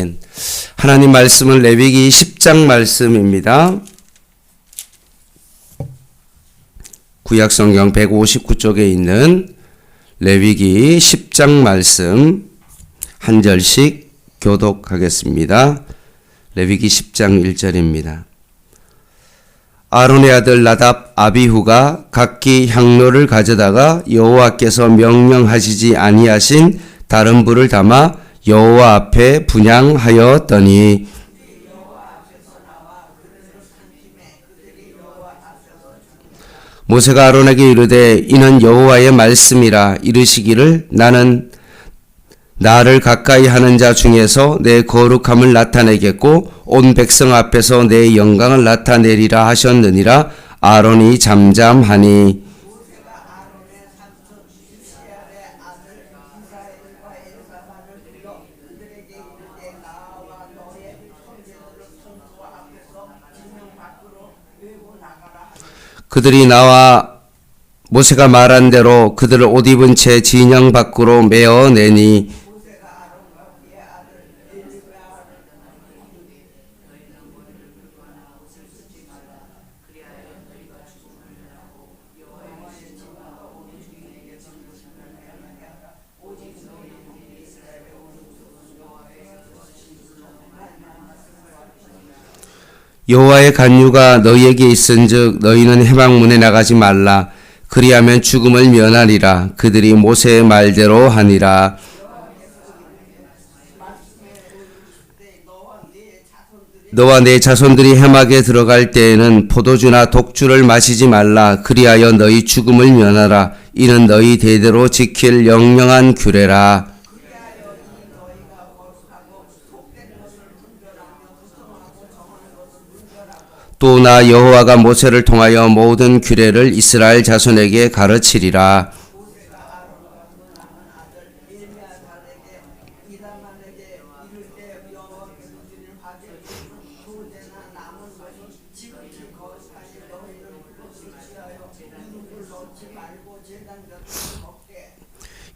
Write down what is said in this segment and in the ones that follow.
아멘. 하나님 말씀은 레위기 10장 말씀입니다. 구약 성경 159쪽에 있는 레위기 10장 말씀 한 절씩 교독하겠습니다. 레위기 10장 1절입니다. 아론의 아들 나답 아비후가 각기 향로를 가져다가 여호와께서 명령하시지 아니하신 다른 불을 담아 여호와 앞에 분양하였더니. 모세가 아론에게 이르되 이는 여호와의 말씀이라 이르시기를 나는 나를 가까이 하는 자 중에서 내 거룩함을 나타내겠고 온 백성 앞에서 내 영광을 나타내리라 하셨느니라. 아론이 잠잠하니 그들이 나와 모세가 말한 대로 그들을 옷 입은 채 진영 밖으로 메어내니 여호와의 간유가 너희에게 있은즉 너희는 해방문에 나가지 말라. 그리하면 죽음을 면하리라. 그들이 모세의 말대로 하니라. 너와 내 자손들이 해막에 들어갈 때에는 포도주나 독주를 마시지 말라. 그리하여 너희 죽음을 면하라. 이는 너희 대대로 지킬 영영한 규례라 또 나 여호와가 모세를 통하여 모든 규례를 이스라엘 자손에게 가르치리라.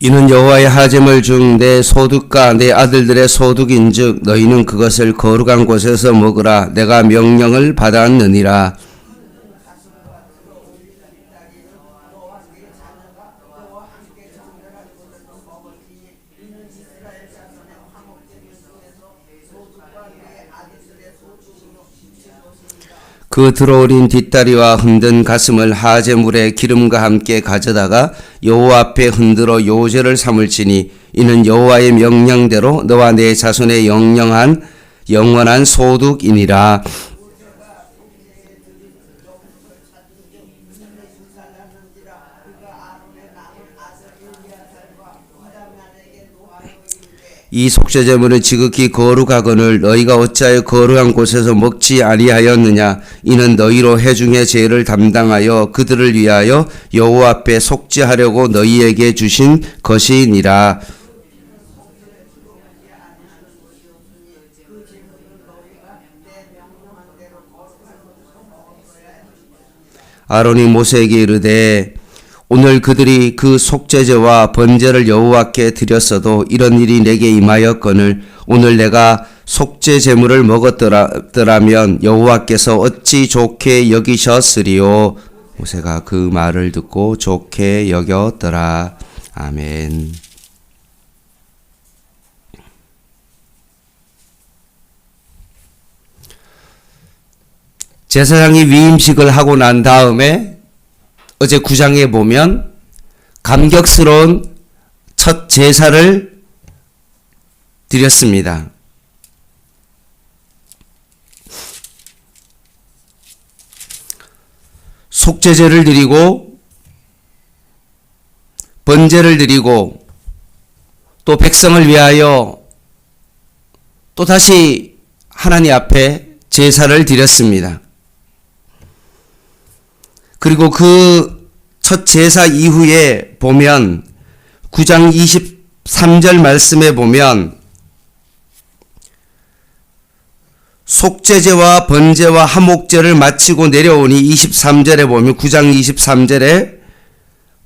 이는 여호와의 하짐을 중내 소득과 내 아들들의 소득인즉 너희는 그것을 거룩한 곳에서 먹으라. 내가 명령을 받았느니라 그 들어올린 뒷다리와 흔든 가슴을 하제물에 기름과 함께 가져다가 여호와 앞에 흔들어 요제를 삼을지니 이는 여호와의 명령대로 너와 내 자손의 영영한 영원한 소득이니라 이 속죄제물은 지극히 거룩하거늘 너희가 어찌하여 거룩한 곳에서 먹지 아니하였느냐? 이는 너희로 해중의 죄를 담당하여 그들을 위하여 여호와 앞에 속죄하려고 너희에게 주신 것이니라. 아론이 모세에게 이르되 오늘 그들이 그 속죄제와 번제를 여호와께 드렸어도 이런 일이 내게 임하였거늘 오늘 내가 속죄 제물을 먹었더라면 여호와께서 어찌 좋게 여기셨으리요? 모세가 그 말을 듣고 좋게 여겼더라. 아멘. 제사장이 위임식을 하고 난 다음에 어제 구장에 보면 감격스러운 첫 제사를 드렸습니다. 속죄제를 드리고 번제를 드리고 또 백성을 위하여 또 다시 하나님 앞에 제사를 드렸습니다. 그리고 그 첫 제사 이후에 보면 9장 23절 말씀에 보면 속죄제와 번제와 화목제를 마치고 내려오니 23절에 보면 9장 23절에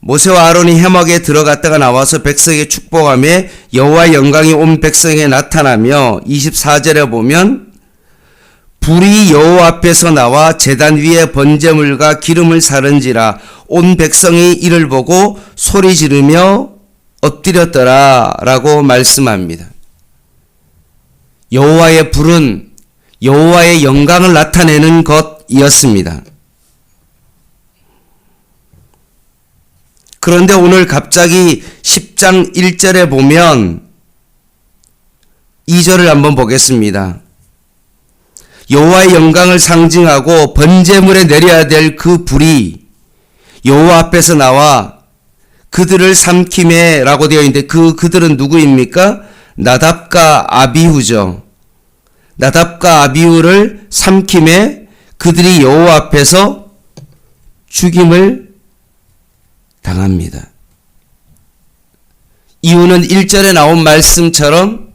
모세와 아론이 해막에 들어갔다가 나와서 백성에게 축복하며 여호와의 영광이 온 백성에게 나타나며 24절에 보면 불이 여호와 앞에서 나와 제단 위에 번제물과 기름을 사른지라 온 백성이 이를 보고 소리 지르며 엎드렸더라라고 말씀합니다. 여호와의 불은 여호와의 영광을 나타내는 것이었습니다. 그런데 오늘 갑자기 10장 1절에 보면 2절을 한번 보겠습니다. 여호와의 영광을 상징하고 번제물에 내려야 될 그 불이 여호와 앞에서 나와 그들을 삼킴해라고 되어 있는데 그 그들은 누구입니까? 나답과 아비후죠. 나답과 아비후를 삼킴해 그들이 여호와 앞에서 죽임을 당합니다. 이유는 1절에 나온 말씀처럼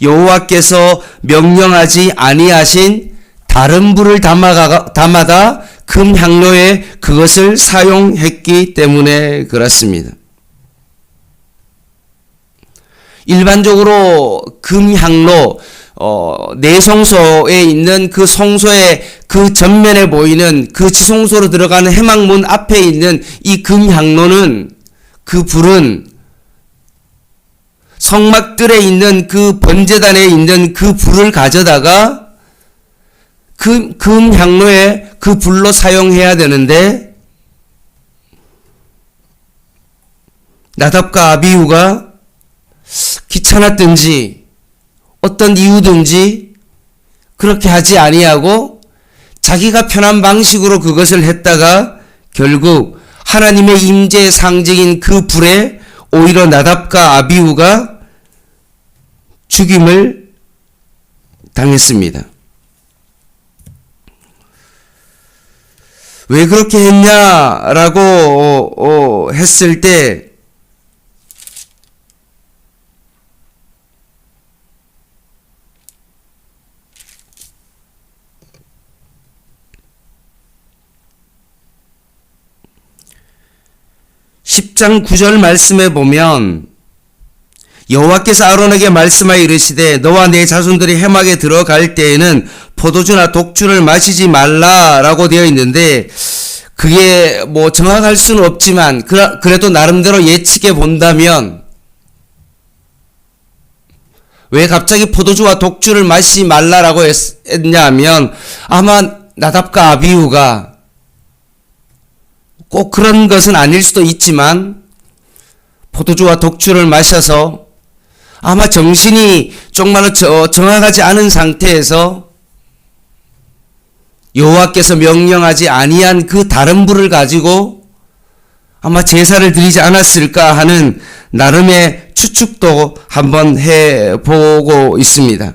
여호와께서 명령하지 아니하신 다른 불을 담아가, 담아다 금 향로에 그것을 사용했기 때문에 그렇습니다. 일반적으로 금 향로 어, 내성소에 있는 그 성소의 그 전면에 보이는 그 지성소로 들어가는 해망문 앞에 있는 이 금향로는 그 불은 성막들에 있는 그 번제단에 있는 그 불을 가져다가 그 금향로에 그 불로 사용해야 되는데 나답과 아비우가 귀찮았든지 어떤 이유든지 그렇게 하지 아니하고 자기가 편한 방식으로 그것을 했다가 결국 하나님의 임재의 상징인 그 불에 오히려 나답과 아비우가 죽임을 당했습니다. 왜 그렇게 했냐라고 어, 어, 했을 때 10장 9절 말씀에 보면 여호와께서 아론에게 말씀하여 이르시되 너와 내 자손들이 해막에 들어갈 때에는 포도주나 독주를 마시지 말라라고 되어 있는데 그게 뭐 정확할 수는 없지만 그래도 나름대로 예측해 본다면 왜 갑자기 포도주와 독주를 마시지 말라라고 했냐 하면 아마 나답과 아비우가 꼭 그런 것은 아닐 수도 있지만 포도주와 독주를 마셔서 아마 정신이 정말로 정확하지 않은 상태에서 여호와께서 명령하지 아니한 그 다른 불을 가지고 아마 제사를 드리지 않았을까 하는 나름의 추측도 한번 해보고 있습니다.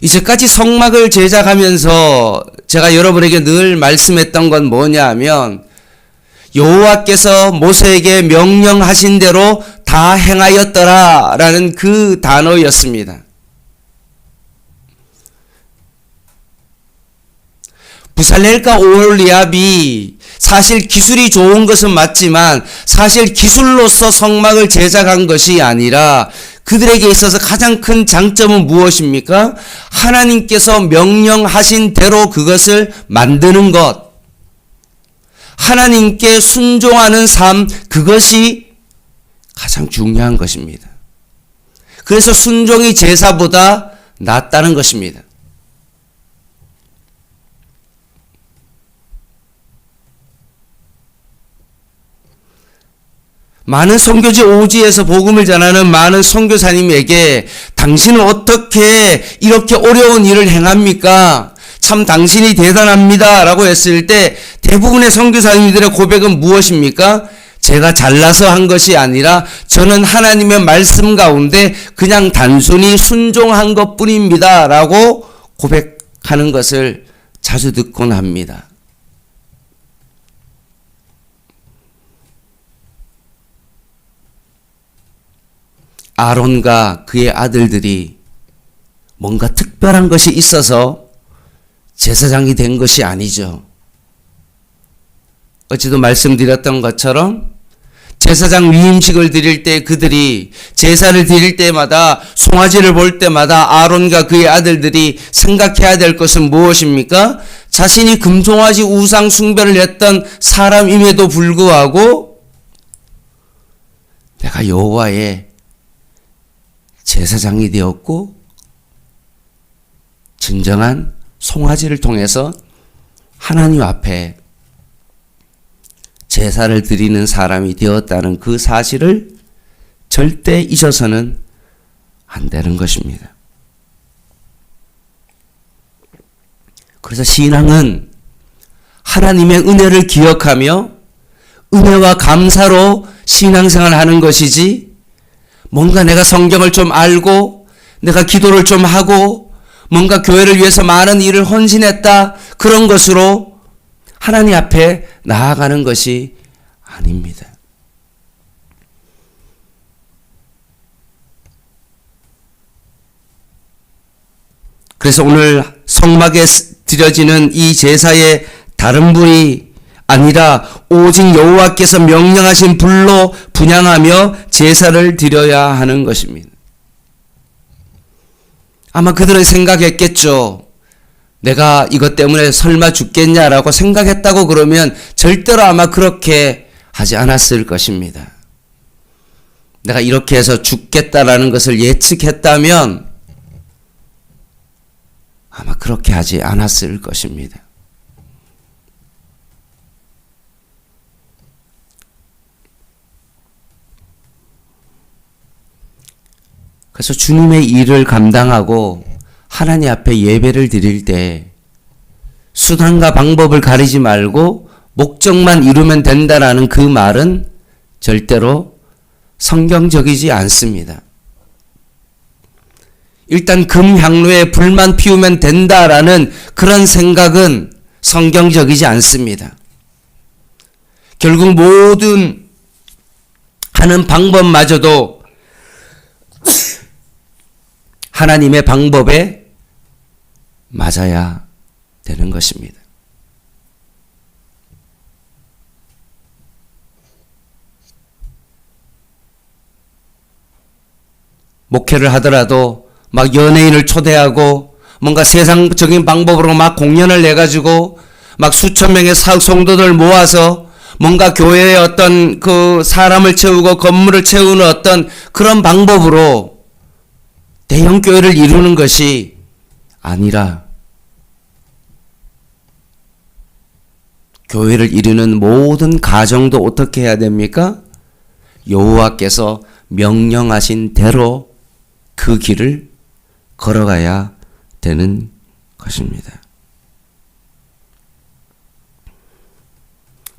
이제까지 성막을 제작하면서 제가 여러분에게 늘 말씀했던 건 뭐냐 하면 여호와께서 모세에게 명령하신 대로 다 행하였더라라는 그 단어였습니다. 부살렐과 오홀리압이 사실 기술이 좋은 것은 맞지만 사실 기술로서 성막을 제작한 것이 아니라 그들에게 있어서 가장 큰 장점은 무엇입니까? 하나님께서 명령하신 대로 그것을 만드는 것. 하나님께 순종하는 삶, 그것이 가장 중요한 것입니다. 그래서 순종이 제사보다 낫다는 것입니다. 많은 선교지 오지에서 복음을 전하는 많은 선교사님에게 당신은 어떻게 이렇게 어려운 일을 행합니까? 참 당신이 대단합니다. 라고 했을 때 대부분의 선교사님들의 고백은 무엇입니까? 제가 잘나서 한 것이 아니라 저는 하나님의 말씀 가운데 그냥 단순히 순종한 것 뿐입니다. 라고 고백하는 것을 자주 듣곤 합니다. 아론과 그의 아들들이 뭔가 특별한 것이 있어서 제사장이 된 것이 아니죠. 어제도 말씀드렸던 것처럼 제사장 위임식을 드릴 때 그들이 제사를 드릴 때마다 송아지를 볼 때마다 아론과 그의 아들들이 생각해야 될 것은 무엇입니까? 자신이 금송아지 우상 숭배를 했던 사람임에도 불구하고 내가 여호와의 제사장이 되었고 진정한 송아지를 통해서 하나님 앞에 제사를 드리는 사람이 되었다는 그 사실을 절대 잊어서는 안 되는 것입니다. 그래서 신앙은 하나님의 은혜를 기억하며 은혜와 감사로 신앙생활 하는 것이지 뭔가 내가 성경을 좀 알고 내가 기도를 좀 하고 뭔가 교회를 위해서 많은 일을 헌신했다 그런 것으로 하나님 앞에 나아가는 것이 아닙니다. 그래서 오늘 성막에 드려지는 이 제사의 다른 불이 아니라 오직 여호와께서 명령하신 불로 분양하며 제사를 드려야 하는 것입니다. 아마 그들은 생각했겠죠. 내가 이것 때문에 설마 죽겠냐라고 생각했다고 그러면 절대로 아마 그렇게 하지 않았을 것입니다. 내가 이렇게 해서 죽겠다라는 것을 예측했다면 아마 그렇게 하지 않았을 것입니다. 그래서 주님의 일을 감당하고 하나님 앞에 예배를 드릴 때 수단과 방법을 가리지 말고 목적만 이루면 된다라는 그 말은 절대로 성경적이지 않습니다. 일단 금향로에 불만 피우면 된다라는 그런 생각은 성경적이지 않습니다. 결국 모든 하는 방법마저도 하나님의 방법에 맞아야 되는 것입니다. 목회를 하더라도 막 연예인을 초대하고 뭔가 세상적인 방법으로 막 공연을 내가지고 막 수천 명의 사 성도들 모아서 뭔가 교회의 어떤 그 사람을 채우고 건물을 채우는 어떤 그런 방법으로 대형 교회를 이루는 것이 아니라 교회를 이루는 모든 가정도 어떻게 해야 됩니까? 여호와께서 명령하신 대로 그 길을 걸어가야 되는 것입니다.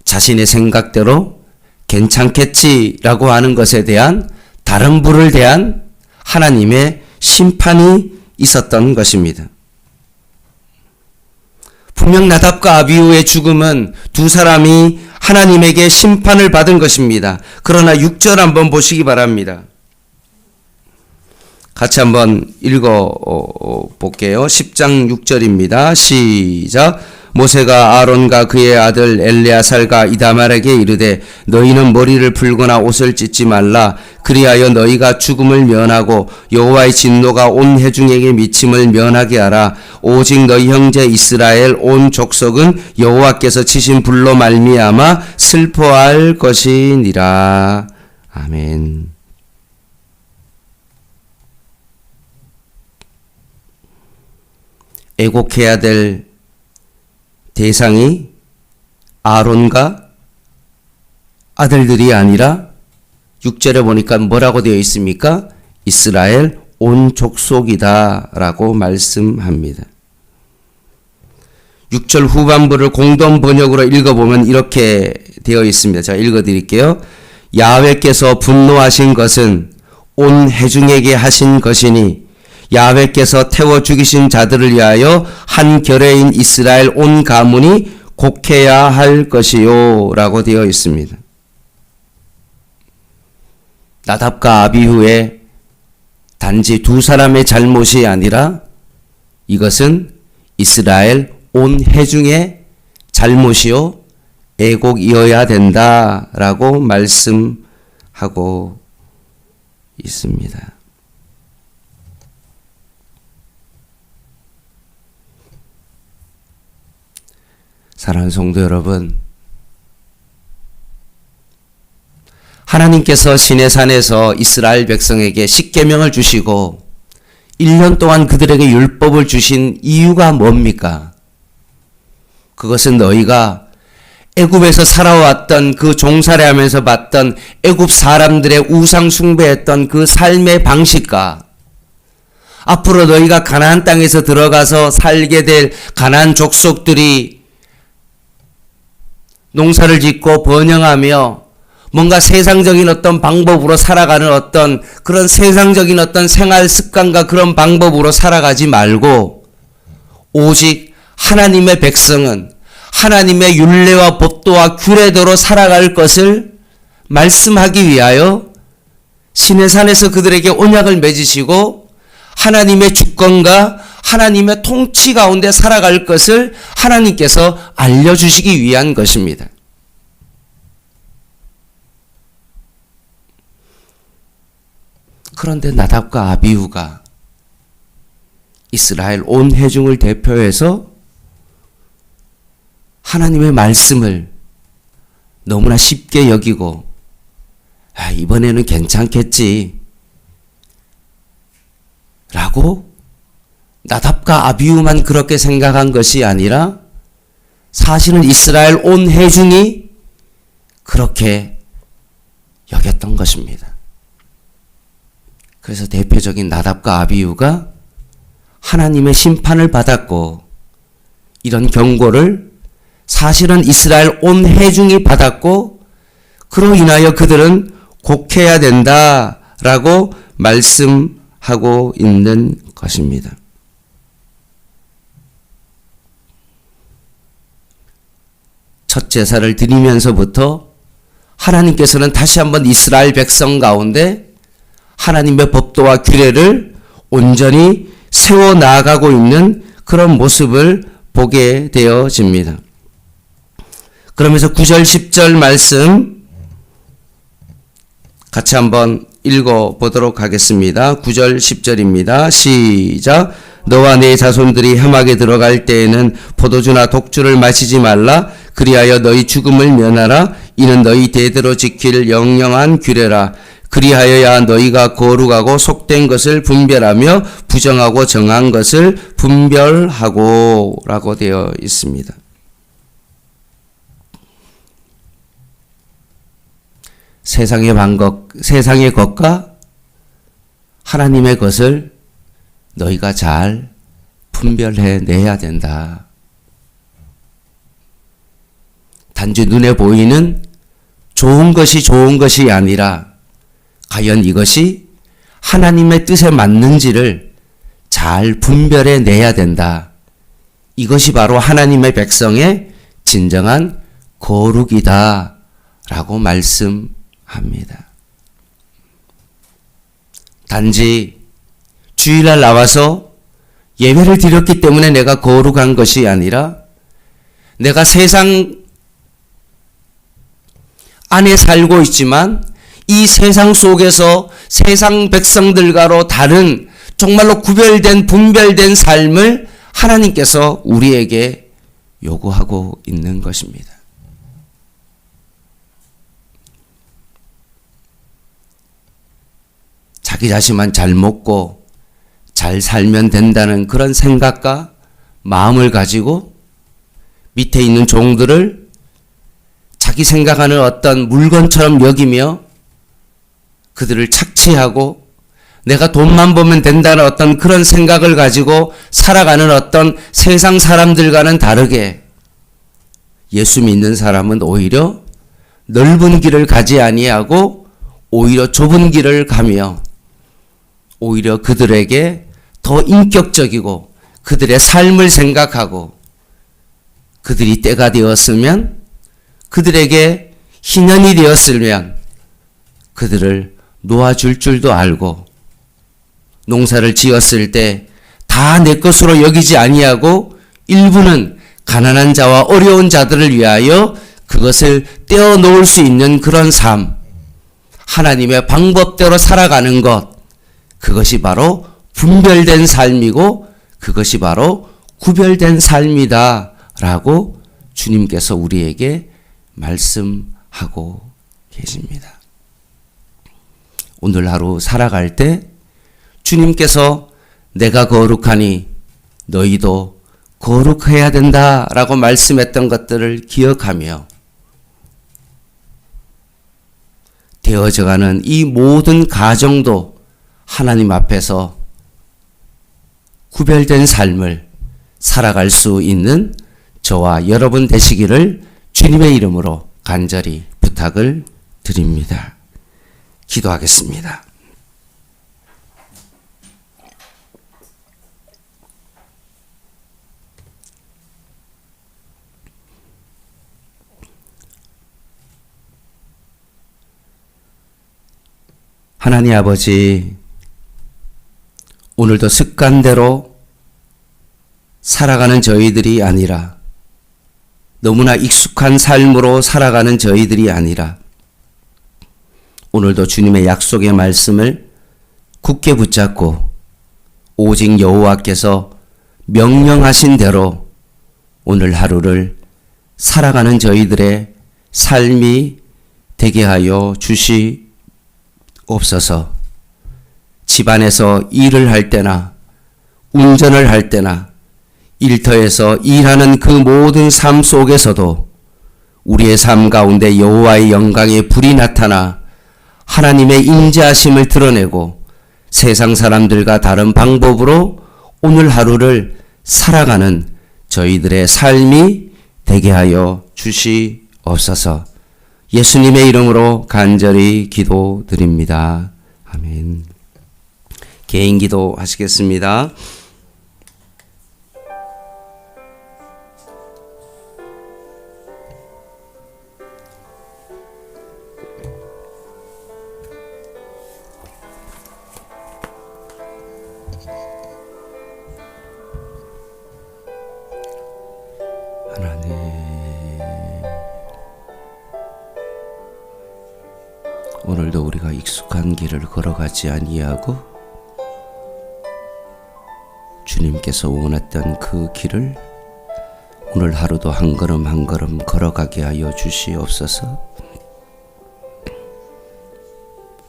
자신의 생각대로 괜찮겠지라고 하는 것에 대한 다른 불을 대한 하나님의 심판이 있었던 것입니다. 분명 나답과 아비우의 죽음은 두 사람이 하나님에게 심판을 받은 것입니다. 그러나 6절 한번 보시기 바랍니다. 같이 한번 읽어 볼게요. 10장 6절입니다. 시작. 모세가 아론과 그의 아들 엘레아살과 이다말에게 이르되 너희는 머리를 풀거나 옷을 찢지 말라. 그리하여 너희가 죽음을 면하고 여호와의 진노가 온 회중에게 미침을 면하게 하라. 오직 너희 형제 이스라엘 온 족속은 여호와께서 치신 불로 말미암아 슬퍼할 것이니라. 아멘. 애곡해야 될 대상이 아론과 아들들이 아니라 6절에 보니까 뭐라고 되어 있습니까? 이스라엘 온 족속이다 라고 말씀합니다. 6절 후반부를 공동 번역으로 읽어보면 이렇게 되어 있습니다. 제가 읽어드릴게요. 야훼께서 분노하신 것은 온 회중에게 하신 것이니 야훼께서 태워 죽이신 자들을 위하여 한 결의인 이스라엘 온 가문이 곡해야 할 것이요 라고 되어 있습니다. 나답과 아비후의 단지 두 사람의 잘못이 아니라 이것은 이스라엘 온 회중의 잘못이요 애곡이어야 된다라고 말씀하고 있습니다. 사랑하는 성도 여러분, 하나님께서 시내산에서 이스라엘 백성에게 십계명을 주시고 1년 동안 그들에게 율법을 주신 이유가 뭡니까? 그것은 너희가 애굽에서 살아왔던 그 종살이 하면서 봤던 애굽 사람들의 우상 숭배했던 그 삶의 방식과 앞으로 너희가 가나안 땅에서 들어가서 살게 될 가나안 족속들이 농사를 짓고 번영하며 뭔가 세상적인 어떤 방법으로 살아가는 어떤 그런 세상적인 어떤 생활 습관과 그런 방법으로 살아가지 말고 오직 하나님의 백성은 하나님의 율례와 법도와 규례대로 살아갈 것을 말씀하기 위하여 신의 산에서 그들에게 언약을 맺으시고 하나님의 주권과 하나님의 통치 가운데 살아갈 것을 하나님께서 알려주시기 위한 것입니다. 그런데 나답과 아비우가 이스라엘 온 회중을 대표해서 하나님의 말씀을 너무나 쉽게 여기고 아, 이번에는 괜찮겠지 라고 나답과 아비우만 그렇게 생각한 것이 아니라 사실은 이스라엘 온 회중이 그렇게 여겼던 것입니다. 그래서 대표적인 나답과 아비우가 하나님의 심판을 받았고 이런 경고를 사실은 이스라엘 온 회중이 받았고 그로 인하여 그들은 곡해야 된다라고 말씀하고 있는 것입니다. 첫 제사를 드리면서부터 하나님께서는 다시 한번 이스라엘 백성 가운데 하나님의 법도와 규례를 온전히 세워 나가고 있는 그런 모습을 보게 되어집니다. 그러면서 9절 10절 말씀 같이 한번 읽어 보도록 하겠습니다. 9절 10절입니다. 시작. 너와 네 자손들이 해막에 들어갈 때에는 포도주나 독주를 마시지 말라. 그리하여 너희 죽음을 면하라. 이는 너희 대대로 지킬 영영한 규례라. 그리하여야 너희가 거룩하고 속된 것을 분별하며 부정하고 정한 것을 분별하고 라고 되어 있습니다. 세상의 방법, 세상의 것과 하나님의 것을 너희가 잘 분별해 내야 된다. 단지 눈에 보이는 좋은 것이 좋은 것이 아니라 과연 이것이 하나님의 뜻에 맞는지를 잘 분별해 내야 된다. 이것이 바로 하나님의 백성의 진정한 거룩이다. 라고 말씀합니다. 단지 주일날 나와서 예배를 드렸기 때문에 내가 거룩한 것이 아니라 내가 세상 안에 살고 있지만 이 세상 속에서 세상 백성들과로 다른 정말로 구별된 분별된 삶을 하나님께서 우리에게 요구하고 있는 것입니다. 자기 자신만 잘 먹고 잘 살면 된다는 그런 생각과 마음을 가지고 밑에 있는 종들을 자기 생각하는 어떤 물건처럼 여기며 그들을 착취하고 내가 돈만 보면 된다는 어떤 그런 생각을 가지고 살아가는 어떤 세상 사람들과는 다르게 예수 믿는 사람은 오히려 넓은 길을 가지 아니하고 오히려 좁은 길을 가며 오히려 그들에게 더 인격적이고 그들의 삶을 생각하고 그들이 때가 되었으면 그들에게 희년이 되었으면 그들을 놓아줄 줄도 알고 농사를 지었을 때 다 내 것으로 여기지 아니하고 일부는 가난한 자와 어려운 자들을 위하여 그것을 떼어 놓을 수 있는 그런 삶, 하나님의 방법대로 살아가는 것, 그것이 바로 분별된 삶이고 그것이 바로 구별된 삶이다. 라고 주님께서 우리에게 말씀하고 계십니다. 오늘 하루 살아갈 때 주님께서 내가 거룩하니 너희도 거룩해야 된다. 라고 말씀했던 것들을 기억하며 되어져가는 이 모든 가정도 하나님 앞에서 구별된 삶을 살아갈 수 있는 저와 여러분 되시기를 주님의 이름으로 간절히 부탁을 드립니다. 기도하겠습니다. 하나님 아버지, 오늘도 습관대로 살아가는 저희들이 아니라 너무나 익숙한 삶으로 살아가는 저희들이 아니라 오늘도 주님의 약속의 말씀을 굳게 붙잡고 오직 여호와께서 명령하신 대로 오늘 하루를 살아가는 저희들의 삶이 되게 하여 주시옵소서. 집안에서 일을 할 때나 운전을 할 때나 일터에서 일하는 그 모든 삶 속에서도 우리의 삶 가운데 여호와의 영광의 불이 나타나 하나님의 인자하심을 드러내고 세상 사람들과 다른 방법으로 오늘 하루를 살아가는 저희들의 삶이 되게 하여 주시옵소서. 예수님의 이름으로 간절히 기도드립니다. 아멘. 개인 기도 하시겠습니다. 하나님 오늘도 우리가 익숙한 길을 걸어가지 아니하고 주님께서 원했던 그 길을 오늘 하루도 한 걸음 한 걸음 걸어가게 하여 주시옵소서.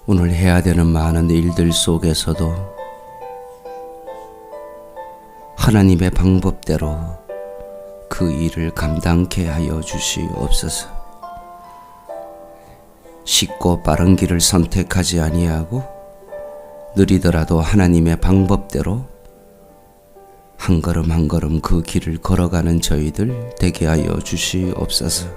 오늘 해야 되는 많은 일들 속에서도 하나님의 방법대로 그 일을 감당케 하여 주시옵소서. 쉽고 빠른 길을 선택하지 아니하고 느리더라도 하나님의 방법대로 한 걸음 한 걸음 그 길을 걸어가는 저희들 되게 하여 주시옵소서.